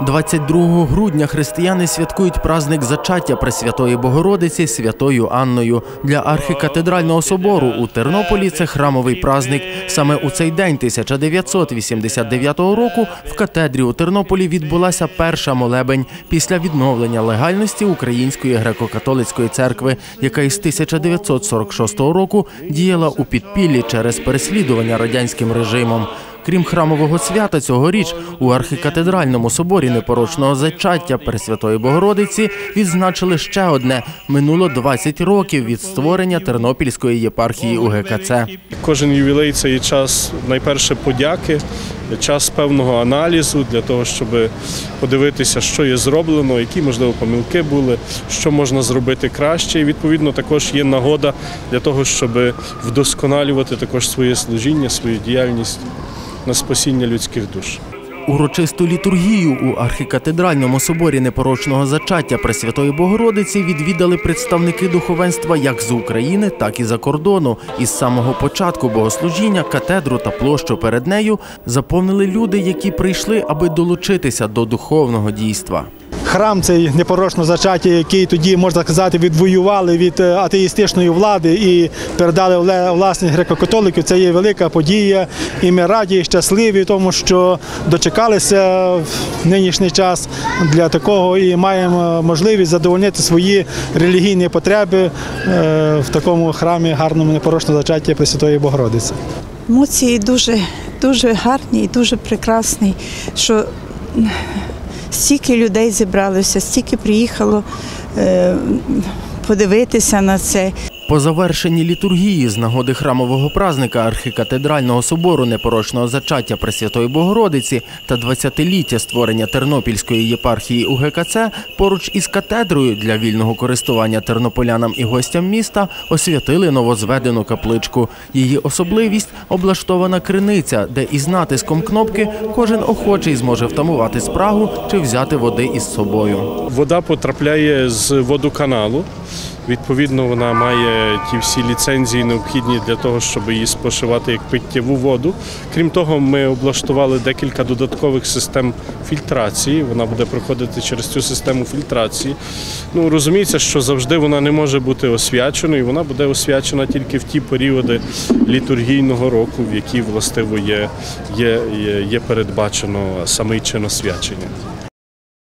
22 грудня християни святкують праздник зачаття Пресвятої Богородиці Святою Анною. Для архікатедрального собору у Тернополі це храмовий праздник. Саме у цей день 1989 року в катедрі у Тернополі відбулася перша молебень після відновлення легальності Української греко-католицької церкви, яка із 1946 року діяла у підпіллі через переслідування радянським режимом. Крім храмового свята, цьогоріч у архікатедральному соборі непорочного зачаття Пресвятої Богородиці відзначили ще одне минуло 20 років від створення Тернопільської єпархії УГКЦ. Кожен ювілей це є час найперше подяки, час певного аналізу для того, щоб подивитися, що є зроблено, які можливо помилки були, що можна зробити краще. І відповідно також є нагода для того, щоб вдосконалювати також своє служіння, свою діяльність на спасіння людських душ. Урочисту літургію у архікатедральному соборі непорочного зачаття Пресвятої Богородиці відвідали представники духовенства як з України, так і за кордону. Із самого початку богослужіння катедру та площу перед нею заповнили люди, які прийшли, аби долучитися до духовного дійства. Храм цей непорочно зачаття, який тоді, можна сказати, відвоювали від е, атеїстичної влади і передали власність греко-католиків. Це є велика подія, і ми раді і щасливі, тому що дочекалися в нинішній час для такого і маємо можливість задовольнити свої релігійні потреби е, в такому храмі гарному непорочного зачаття Пресвятої Богородиці. Емоції дуже, дуже гарні і дуже прекрасні, що стільки людей зібралося, стільки приїхало е, подивитися на це. По завершенні літургії з нагоди храмового празника архікатедрального собору непорочного зачаття Пресвятої Богородиці та 20-ліття створення Тернопільської єпархії УГКЦ поруч із катедрою для вільного користування тернополянам і гостям міста освятили новозведену капличку. Її особливість облаштована криниця, де із натиском кнопки кожен охочий зможе втамувати спрагу чи взяти води із собою. Вода потрапляє з водоканалу. Відповідно, вона має ті всі ліцензії необхідні для того, щоб її споживати як питтєву воду. Крім того, ми облаштували декілька додаткових систем фільтрації. Вона буде проходити через цю систему фільтрації. Ну розуміється, що завжди вона не може бути освяченою. Вона буде освячена тільки в ті періоди літургійного року, в які властиво є, є, є, передбачено саме чин освячення.